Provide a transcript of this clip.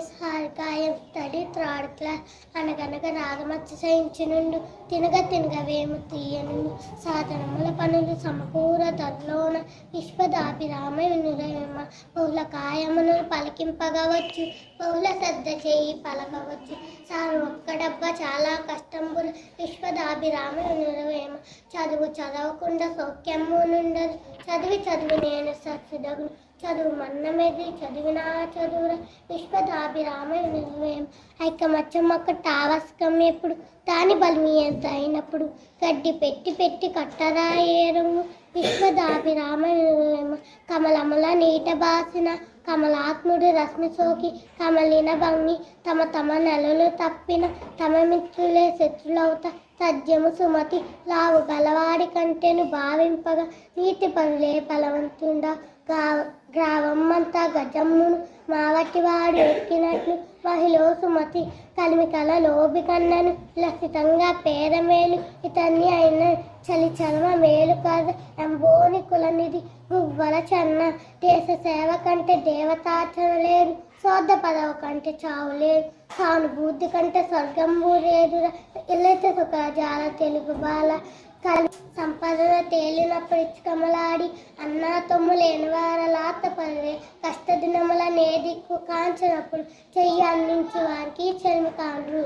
హారకాయం study third class అనగనగ రాగమచ్చ సహించినుండు తినగ తినగ వేము తీయనుండు. సాధనముల పనులు సమకూర తల్లోన విశ్వదాభిరామ బహుళ కాయమును పలికింపగవచ్చు. బహుళ శ్రద్ధ చేయి పలకవచ్చు. సార్ ఒక్కడబ్బ చాలా కష్టం విశ్వదాభిరామ వినురవేమ చదువు చదవకుండా సౌఖ్యము నుండదు. చదివి చదివి నేను సత్సుదగును చదువు మన్నమేది చదివినా చదువురా. విశ్వదాభిరామ నిర్వయం ఐకమచ్చమ్మక్క టావస్కం ఎప్పుడు? దాని బలిమి ఎంత అయినప్పుడు గడ్డి పెట్టి పెట్టి కట్టరా ఏరుము? విశ్వదాభిరామ నిర్వయం కమలమల నీట బాసిన కమలాత్ముడు రశ్మి సోకి కమలిన భంగి తమ తమ నెలలు తప్పిన తమ మిత్రులే శత్రులవుత సత్యము సుమతి లావు గలవాడి కంటేను భావింపగా నీతి పనులే బలవంతుండా గ్రావమ్మంతా గజమ్మును మావటివాడు ఎక్కినట్లు మహిళ సుమతి కలిమి కల లోబి కన్నను. లసితంగా పేరమేలు ఇతన్ని అయిన చలి చలమ మేలు కాదు. ఎంబోని కులనిధి గువ్వల చన్న దేశ సేవ కంటే దేవతార్చన లేదు. శోద్ధ పదవ కంటే చావు లేదు. సానుభూతి కంటే స్వర్గం లేదురా ఇల్లైతే సుఖ జాల తెలుగు బాల. కలి సంపదన తేలిన ఇచ్చుకమలాడి అన్నా తొమ్ము లేనివారలాత వారలాత పనిరే కష్ట నేదిక్కు కాంచినప్పుడు చెయ్యి అందించి వారికి చెల్మి కాండ్రు.